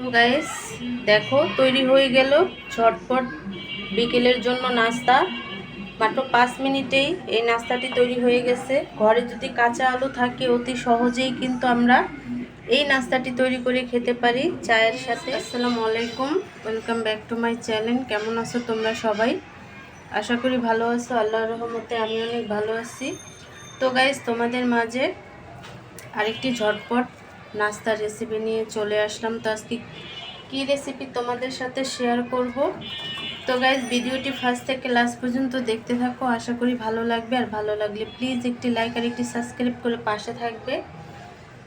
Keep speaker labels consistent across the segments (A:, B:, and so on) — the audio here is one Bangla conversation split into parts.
A: তো গাইস দেখো, তৈরি হয়ে গেল ঝটপট বিকেলের জন্য নাস্তা। মাত্র পাঁচ মিনিটেই এই নাস্তাটি তৈরি হয়ে গেছে। ঘরে যদি কাঁচা আলু থাকে, অতি সহজেই কিন্তু আমরা এই নাস্তাটি তৈরি করে খেতে পারি চায়ের সাথে। আসসালামু আলাইকুম welcome back to my channel কেমন আছো তোমরা সবাই? আশা করি ভালো আছো, আল্লাহর রহমতে আমি অনেক ভালো আছি। তো গাইস তোমাদের মাঝে আরেকটি ঝটপট নাস্তার রেসিপি নিয়ে চলে আসলাম। তো আজকে কী রেসিপি তোমাদের সাথে শেয়ার করব? তো গাইজ ভিডিওটি ফার্স্ট থেকে লাস্ট পর্যন্ত দেখতে থাকো। আশা করি ভালো লাগবে। আর ভালো লাগলে প্লিজ একটি লাইক আর একটি সাবস্ক্রাইব করে পাশে থাকবে।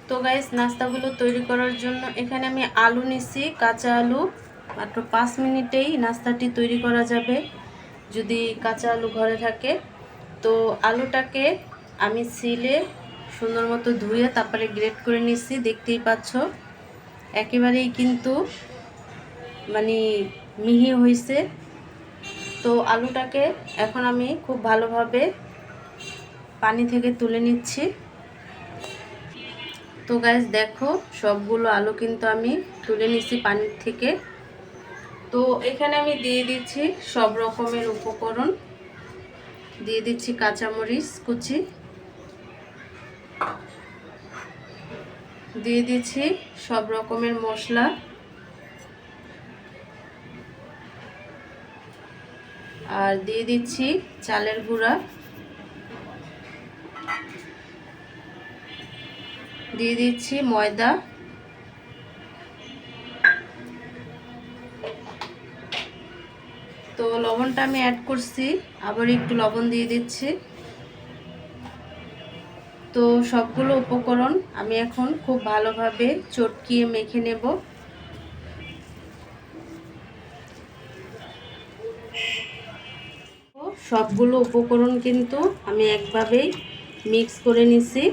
A: তো গাইজ নাস্তাগুলো তৈরি করার জন্য এখানে আমি আলু নিছি, কাঁচা আলু। মাত্র পাঁচ মিনিটেই নাস্তাটি তৈরি করা যাবে, যদি কাঁচা আলু ঘরে থাকে। তো আলুটাকে আমি সিলে সুন্দর মতো ধুয়ে তারপরে গ্রেট করে নিচ্ছি দেখতেই পাচ্ছ। একেবারেই কিন্তু মানে মিহি হয়েছে। তো আলুটাকে এখন আমি খুব ভালোভাবে পানি থেকে তুলে নিচ্ছি। তো গ্যাস দেখো, সবগুলো আলু কিন্তু আমি তুলে নিচ্ছি পানি থেকে। তো এখানে আমি দিয়ে দিচ্ছি সব রকমের উপকরণ। দিয়ে দিচ্ছি কাঁচামরিচ কুচি। দিয়ে দিচ্ছি সব রকমের মশলা। আর দিয়ে দিচ্ছি চালের গুঁড়া। দিয়ে দিচ্ছি ময়দা। তো লবণটা আমি অ্যাড করছি, আবার একটু লবণ দিয়ে দিচ্ছি। তো সবগুলো উপকরণ আমি এখন খুব ভালোভাবে চটকিয়ে মেখে নেব। সবগুলো উপকরণ কিন্তু আমি একভাবেই মিক্স করে নিছি।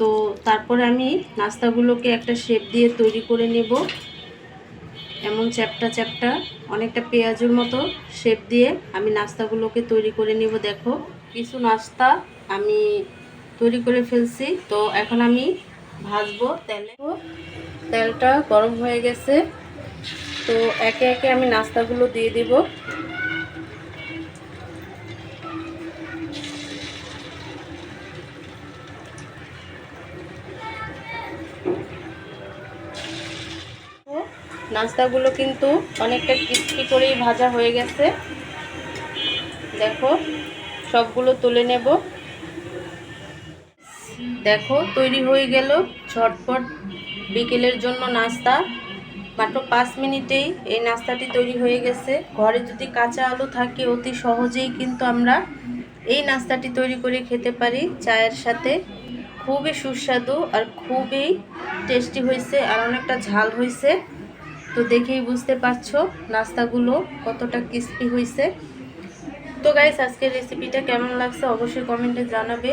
A: তো তারপরে আমি নাস্তাগুলোকে একটা শেপ দিয়ে তৈরি করে নেব। এমন চ্যাপটা চ্যাপটা, অনেকটা পেঁয়াজের মতো শেপ দিয়ে আমি নাস্তাগুলোকে তৈরি করে নেব। দেখো, কিছু নাস্তা আমি তৈরি করে ফেলছি। তো এখন আমি ভাজবো তেলে। তেলটা গরম হয়ে গেছে। তো একে একে আমি নাস্তাগুলো দিয়ে দিব। নাস্তাগুলো কিন্তু অনেকটা ক্রিস্পি করেই ভাজা হয়ে গেছে। দেখো, সবগুলো তুলে নেব। দেখো, তৈরি হয়ে গেল ঝটপট বিকেলের জন্য নাস্তা। মাত্র পাঁচ মিনিটেই এই নাস্তাটি তৈরি হয়ে গেছে। ঘরে যদি কাঁচা আলু থাকে, অতি সহজেই কিন্তু আমরা এই নাস্তাটি তৈরি করে খেতে পারি চায়ের সাথে। খুবই সুস্বাদু আর খুবই টেস্টি হয়েছে আর অনেকটা ঝাল হয়েছে। তো দেখেই বুঝতে পারছ নাস্তাগুলো কতটা ক্রিস্পি হয়েছে। তো গাইস আজকের রেসিপিটা কেমন লাগছে অবশ্যই কমেন্টে জানাবে।